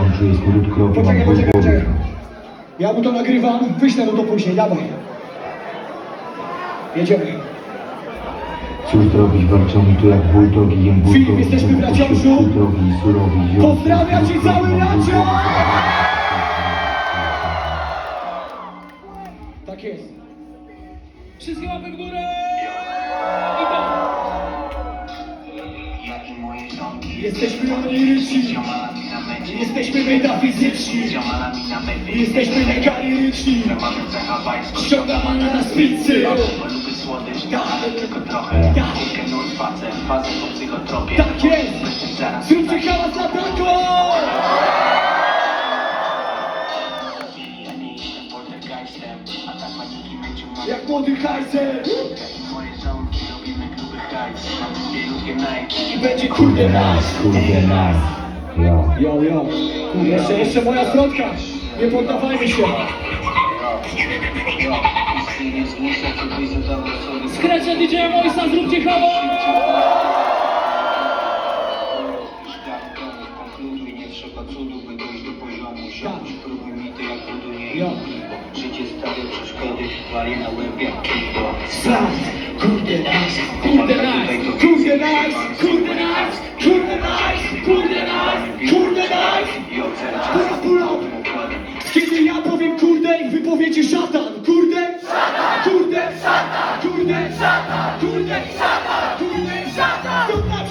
Dączu jest krótko, mam Poczekaj, ból poczekaj, głowy. poczekaj. Ja mu to nagrywam, wyślę mu to później, dawaj. Jedziemy. Cóż zrobić, walczą mi tu jak buldogi, jem Filip, buldogi, jesteśmy braciążu. pośród drogi, surowi, ziom, Pozdrawiam cię cały bracio! Tak jest. Wszystkie łapy w górę! I to! Jak i moje ziomki Jesteśmy liryczni, jesteśmy metafizyczni, na jesteśmy megaliryczni. Mamy cecha bajsku Ściąga mana na spicy. Bo lubię słodycz, ale tylko trochę Kilkę nóż, facet, fazę po psychotropie Tak jest. Zróbcie hałas dla Blanko! Ja nie jestem poltergeistem A paniki męczył mam Jak młody hajser. Jak i moje ziomki robimy gruby hajs Mamy bielutkie Nike I będzie Kurde nice, nas. kurde nice. Ja. Jo, jo. Jeszcze, jeszcze moja zwrotka. Nie poddawajmy się. Skręcia DJ Moisa, zróbcie hałas! Konkluduj, nie trzeba cudu, by dojść do poziomu. Siądź, próbuj mity jak. Życie stawia przeszkody, wali na łeb jak kibo Start. Kurde nas. Kurde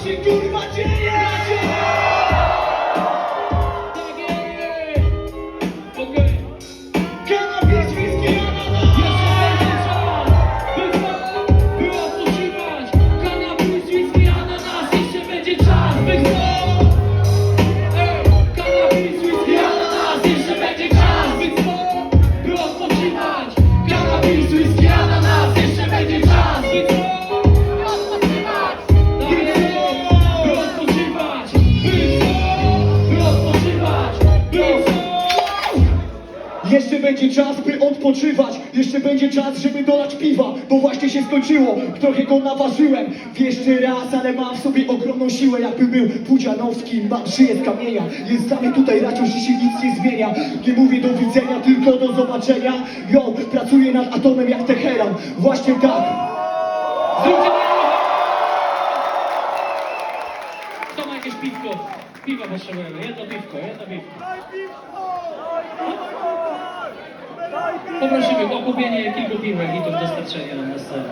To tam Jeszcze będzie czas, by odpoczywać. Jeszcze będzie czas, żeby dolać piwa, bo właśnie się skończyło. Trochę go naważyłem. Jeszcze raz, ale mam w sobie ogromną siłę, jakby był Pudzianowski. Mam szyję z kamienia. Jest za mnie tutaj raczej, że się nic nie zmienia. Nie mówię do widzenia, tylko do zobaczenia. Yo, pracuję nad atomem jak Teheran. Właśnie tak. Zróbcie Kto ma jakieś piwko? Piwa potrzebujemy. Jedno piwko, jedno piwko. Poprosimy o kupienie kilku piwek i to dostarczenie nam na scenę.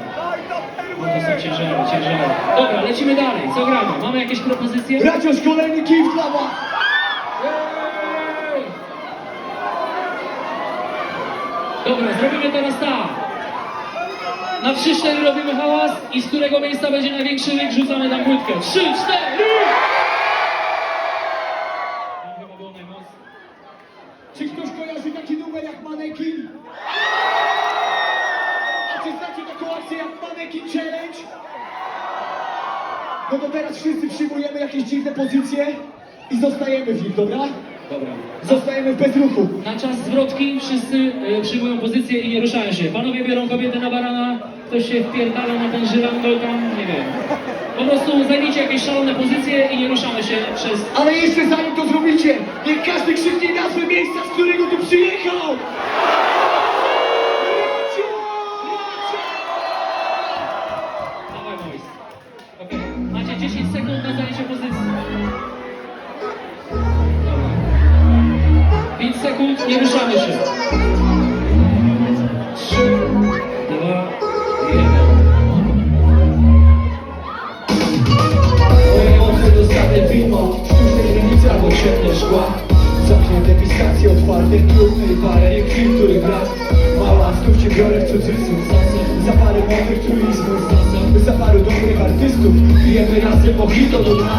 Bo to są ciężary, ciężary. Dobra, lecimy dalej. Co gramy? Mamy jakieś propozycje? Bracio, kolejny kif dla was. Jej! Dobra, zrobimy teraz tak. Na 3-4 robimy hałas i z którego miejsca będzie największy ryk, rzucamy tam płytkę. 3, No to teraz wszyscy przyjmujemy jakieś dziwne pozycje i zostajemy w nich, dobra? Dobra. Zostajemy w bezruchu. Na czas zwrotki wszyscy y, przyjmują pozycję i nie ruszają się. Panowie biorą kobiety na barana, ktoś się wpierdala na ten żyrandol tam, nie wiem. Po prostu zajmijcie jakieś szalone pozycje i nie ruszamy się przez... Ale jeszcze zanim to zrobicie, niech każdy krzyknie nazwę miejsca, z którego tu przyjechał! 10 sekund na zajęcie pozycji. Dobra. 5 sekund, nie ruszamy się. 3, 2, 1. Moje emocje dostanę wino Sztucznej granicy albo ciemne szkła Zamknięte piskacje, otwarte trudne parę krwi, których brak poquito tu mano.